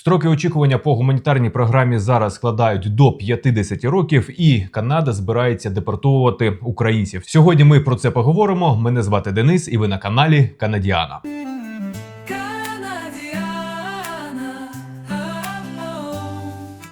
Строки очікування по гуманітарній програмі зараз складають до 50 років, і Канада збирається депортовувати українців. Сьогодні ми про це поговоримо. Мене звати Денис, і ви на каналі Канадіана.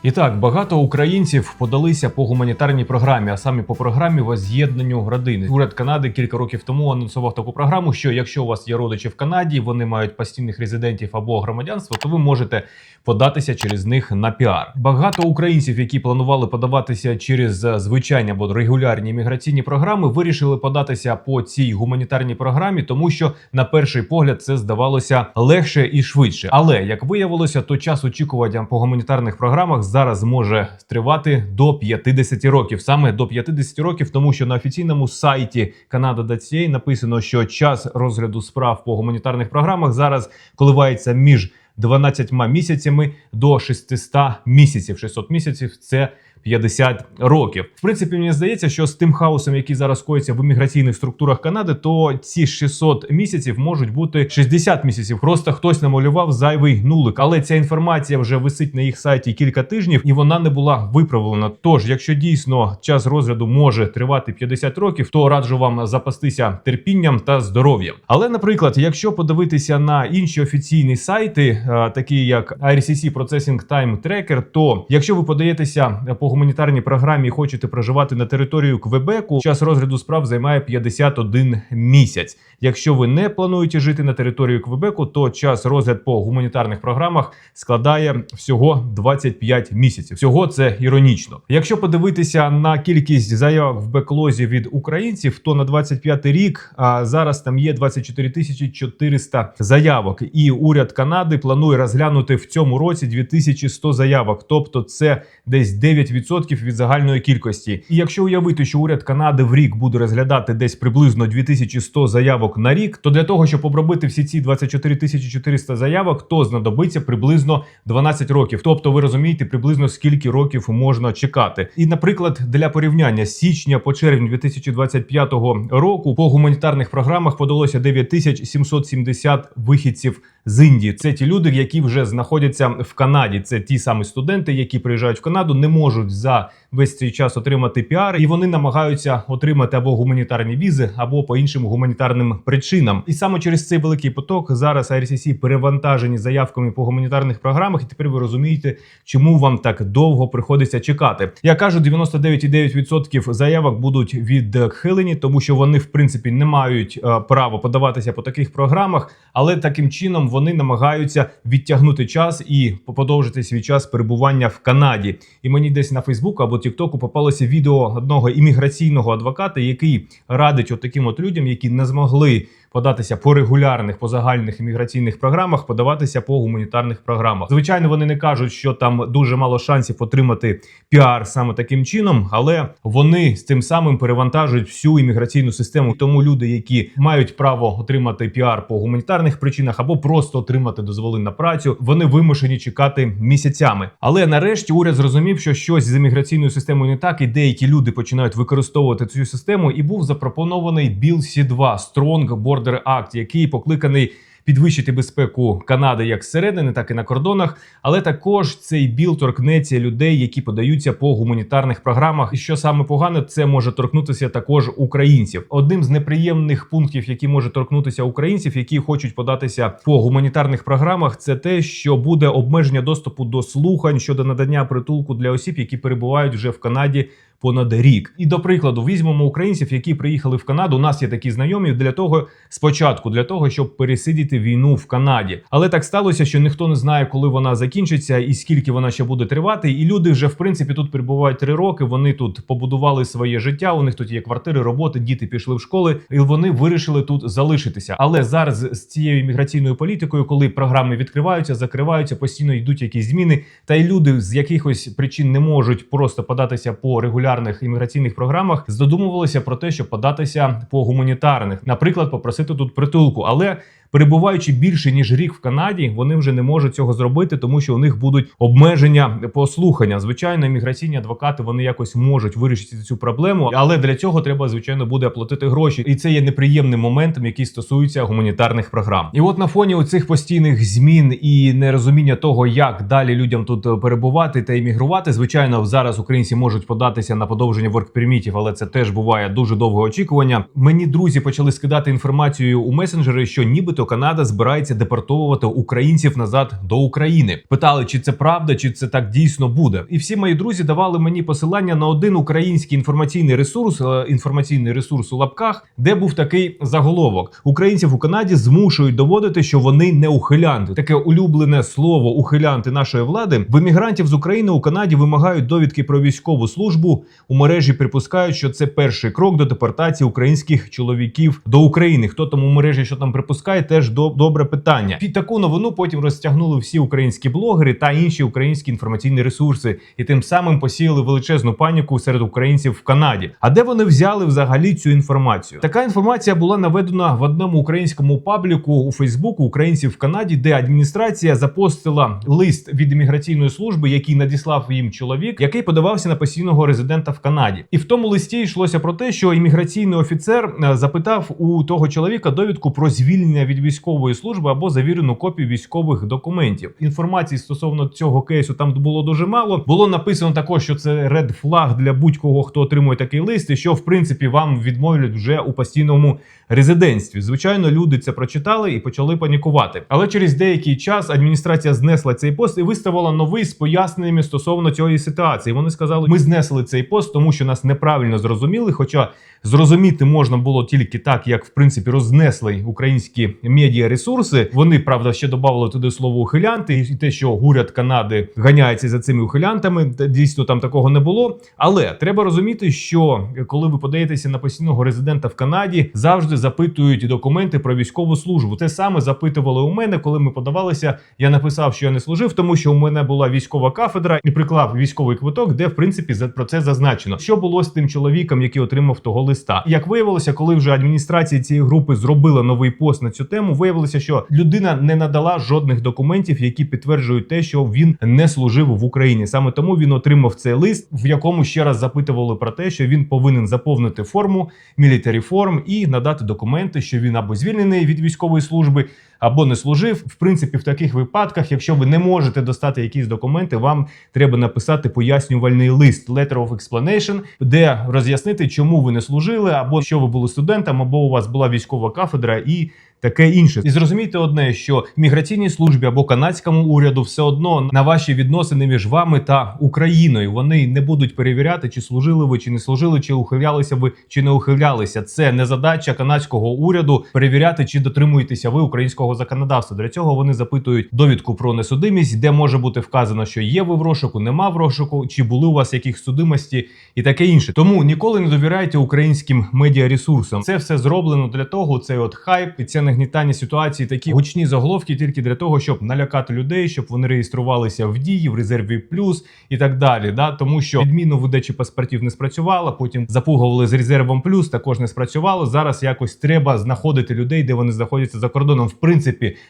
І так, багато українців подалися по гуманітарній програмі, а саме по програмі воз'єднанню родини. Уряд Канади кілька років тому анонсував таку програму, що якщо у вас є родичі в Канаді, вони мають постійних резидентів або громадянство, то ви можете податися через них на піар. Багато українців, які планували подаватися через е, звичайні або регулярні міграційні програми, вирішили податися по цій гуманітарній програмі, тому що на перший погляд це здавалося легше і швидше. Але як виявилося, то час очікування по гуманітарних програмах зараз може тривати до 50 років, саме до 50 років, тому що на офіційному сайті Canada.ca написано, що час розгляду справ по гуманітарних програмах зараз коливається між 12 місяцями до 600 місяців. 600 місяців це 50 років. В принципі, мені здається, що з тим хаосом, який зараз коїться в імміграційних структурах Канади, то ці 600 місяців можуть бути 60 місяців. Просто хтось намалював зайвий нулик. Але ця інформація вже висить на їх сайті кілька тижнів, і вона не була виправлена. Тож, якщо дійсно час розгляду може тривати 50 років, то раджу вам запастися терпінням та здоров'ям. Але, наприклад, якщо подивитися на інші офіційні сайти, е, такі як IRCC Processing Time Tracker, то якщо ви подаєтеся по гуманітарній програмі хочете проживати на територію Квебеку, час розгляду справ займає 51 місяць. Якщо ви не плануєте жити на території Квебеку, то час розгляд по гуманітарних програмах складає всього 25 місяців. Всього це іронічно. Якщо подивитися на кількість заявок в беклозі від українців, то на 25 рік а зараз там є 24 тисячі 400 заявок, і уряд Канади планує розглянути в цьому році 2100 заявок, тобто це десь 9% від загальної кількості. І якщо уявити, що уряд Канади в рік буде розглядати десь приблизно 2100 заявок на рік, то для того, щоб обробити всі ці 24 тисячі 400 заявок, то знадобиться приблизно 12 років. Тобто, ви розумієте, приблизно скільки років можна чекати. І, наприклад, для порівняння з січня по червень 2025 року по гуманітарних програмах подалося 9770 вихідців з Індії. Це ті люди, які вже знаходяться в Канаді. Це ті самі студенти, які приїжджають в Канаду, не можуть за весь цей час отримати піар, і вони намагаються отримати або гуманітарні візи, або по іншим гуманітарним причинам. І саме через цей великий поток зараз IRCC перевантажені заявками по гуманітарних програмах. І тепер ви розумієте, чому вам так довго приходиться чекати. Я кажу, 99,9% заявок будуть відхилені, тому що вони в принципі не мають е, права подаватися по таких програмах, але таким чином вони намагаються відтягнути час і подовжити свій час перебування в Канаді. І мені десь на Фейсбуку або Тіктоку попалося відео одного імміграційного адвоката, який радить от таким от людям, які не змогли податися по регулярних, по загальних імміграційних програмах, подаватися по гуманітарних програмах. Звичайно, вони не кажуть, що там дуже мало шансів отримати піар саме таким чином, але вони з тим самим перевантажують всю імміграційну систему. Тому люди, які мають право отримати піар по гуманітарних причинах або просто отримати дозволи на працю, вони вимушені чекати місяцями. Але нарешті уряд зрозумів, що щось з імміграційною системою не так, і деякі люди починають використовувати цю систему. І був запропонований Bill C2 Strong Border Act, який покликаний. Підвищити безпеку Канади як зсередини, так і на кордонах, але також цей біл торкнеться людей, які подаються по гуманітарних програмах. І що саме погано, це може торкнутися також українців. Одним з неприємних пунктів, які може торкнутися українців, які хочуть податися по гуманітарних програмах, це те, що буде обмеження доступу до слухань щодо надання притулку для осіб, які перебувають вже в Канаді понад рік. І до прикладу, візьмемо українців, які приїхали в Канаду. У нас є такі знайомі для того, спочатку для того, щоб пересидіти війну в Канаді. Але так сталося, що ніхто не знає, коли вона закінчиться і скільки вона ще буде тривати. І люди вже в принципі тут перебувають три роки. Вони тут побудували своє життя. У них тут є квартири, роботи, діти пішли в школи, і вони вирішили тут залишитися. Але зараз з цією міграційною політикою, коли програми відкриваються, закриваються, постійно йдуть якісь зміни, та й люди з якихось причин не можуть просто податися по регулярним імміграційних програмах, здодумувалися про те, щоб податися по гуманітарних, наприклад, попросити тут притулку. Але перебуваючи більше ніж рік в Канаді, вони вже не можуть цього зробити, тому що у них будуть обмеження по слухання. Звичайно, імміграційні адвокати вони якось можуть вирішити цю проблему, але для цього треба звичайно буде оплатити гроші, і це є неприємним моментом, який стосується гуманітарних програм. І от на фоні оцих постійних змін і нерозуміння того, як далі людям тут е, перебувати та іммігрувати. Звичайно, зараз українці можуть податися на подовження воркпермітів, але це теж буває дуже довго очікування. Мені друзі почали скидати інформацію у месенджери, що нібито Канада збирається депортовувати українців назад до України. Питали, чи це правда, чи це так дійсно буде. І всі мої друзі давали мені посилання на один український інформаційний ресурс, е, інформаційний ресурс у лапках, де був такий заголовок: українців у Канаді змушують доводити, що вони не ухилянти. Таке улюблене слово ухилянти нашої влади. В емігрантів з України у Канаді вимагають довідки про військову службу. У мережі припускають, що це перший крок до депортації українських чоловіків до України. Хто там у мережі, що там припускає, теж до добре питання. Під таку новину потім розтягнули всі українські блогери та інші українські інформаційні ресурси, і тим самим посіяли величезну паніку серед українців в Канаді. А де вони взяли взагалі цю інформацію? Така інформація була наведена в одному українському пабліку у Фейсбуку українців в Канаді, де адміністрація запостила лист від імміграційної служби, який надіслав їм чоловік, який подавався на постійного резидента в Канаді. І в тому листі йшлося про те, що імміграційний офіцер е, запитав у того чоловіка довідку про звільнення від військової служби або завірену копію військових документів. Інформації стосовно цього кейсу там було дуже мало. Було написано також, що це ред флаг для будь-кого, хто отримує такий лист, і що в принципі вам відмовлять вже у постійному резидентстві. Звичайно, люди це прочитали і почали панікувати. Але через деякий час адміністрація знесла цей пост і виставила новий з поясненнями стосовно цієї ситуації. Вони сказали, ми знесли цей пост, тому що нас неправильно зрозуміли. Хоча зрозуміти можна було тільки так, як в принципі рознесли українські медіа ресурси. Вони правда ще додавали туди слово ухилянти, і те, що уряд Канади ганяється за цими ухилянтами, та дійсно там такого не було. Але треба розуміти, що коли ви подаєтеся на постійного резидента в Канаді, завжди запитують документи про військову службу. Те саме запитували у мене, коли ми подавалися. Я написав, що я не служив, тому що у мене була військова кафедра і приклав військовий квиток, де в принципі про це зазначено. Що було з тим чоловіком, який отримав того листа? Як виявилося, коли вже адміністрація цієї групи зробила новий пост на цю тему, виявилося, що людина не надала жодних документів, які підтверджують те, що він не служив в Україні. Саме тому він отримав цей лист, в якому ще раз запитували про те, що він повинен заповнити форму мілітарі форм і надати документи, що він або звільнений від військової служби, або не служив. В принципі, в таких випадках, якщо ви не можете достати якісь документи, вам треба написати пояснювальний лист letter of explanation, де роз'яснити, чому ви не служили, або що ви були студентом, або у вас була військова кафедра і. Таке інше, і зрозумійте одне, що міграційній службі або канадському уряду все одно на ваші відносини між вами та Україною вони не будуть перевіряти, чи служили ви, чи не служили, чи ухилялися ви, чи не ухилялися. Це не задача канадського уряду перевіряти, чи дотримуєтеся ви українського законодавства. Для цього вони запитують довідку про несудимість, де може бути вказано, що є ви в розшуку, нема в розшуку, чи були у вас якісь судимості і таке інше. Тому ніколи не довіряйте українським медіаресурсам. Це все зроблено для того. Цей от хайп і це нагнітання ситуації, такі гучні заголовки тільки для того, щоб налякати людей, щоб вони реєструвалися в дії, в резерві плюс і так далі. Да? Тому що відміну видачі паспортів не спрацювала, потім запугували з резервом плюс, також не спрацювало. Зараз якось треба знаходити людей, де вони знаходяться за кордоном. В принципі,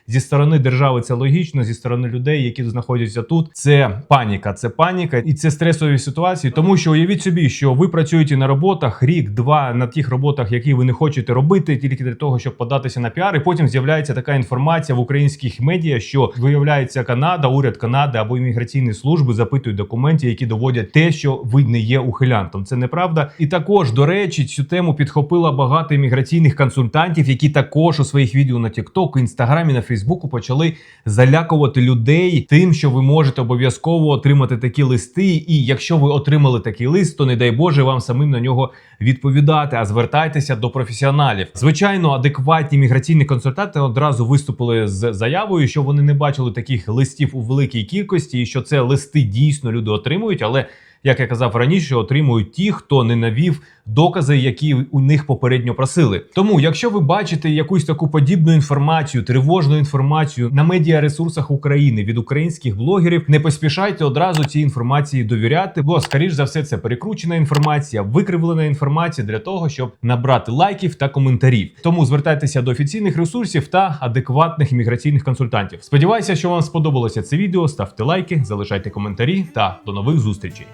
зі сторони держави це логічно, зі сторони людей, які знаходяться тут, це паніка. Це паніка і це стресові ситуації. Тому що уявіть собі, що ви працюєте на роботах рік-два на тих роботах, які ви не хочете робити, тільки для того, щоб податися на піар. І потім з'являється така інформація в українських медіа, що виявляється Канада, уряд Канади або імміграційні служби запитують документи, які доводять те, що ви не є ухилянтом. Це неправда. І також, до речі, цю тему підхопила багато імміграційних консультантів, які також у своїх відео на TikTok, Інстаграмі, на Фейсбуку почали залякувати людей тим, що ви можете обов'язково отримати такі листи. І якщо ви отримали такий лист, то не дай Боже вам самим на нього відповідати, а звертайтеся до професіоналів. Звичайно, адекватні міграційні консультанти одразу виступили з заявою, що вони не бачили таких листів у великій кількості, і що це листи дійсно люди отримують, але. Як я казав раніше, отримують ті, хто не навів докази, які у них попередньо просили. Тому, якщо ви бачите якусь таку подібну інформацію, тривожну інформацію на медіаресурсах України від українських блогерів, не поспішайте одразу цій інформації довіряти, бо скоріш за все це перекручена інформація, викривлена інформація для того, щоб набрати лайків та коментарів. Тому звертайтеся до офіційних ресурсів та адекватних імміграційних консультантів. Сподіваюся, що вам сподобалося це відео. Ставте лайки, залишайте коментарі та до нових зустрічей.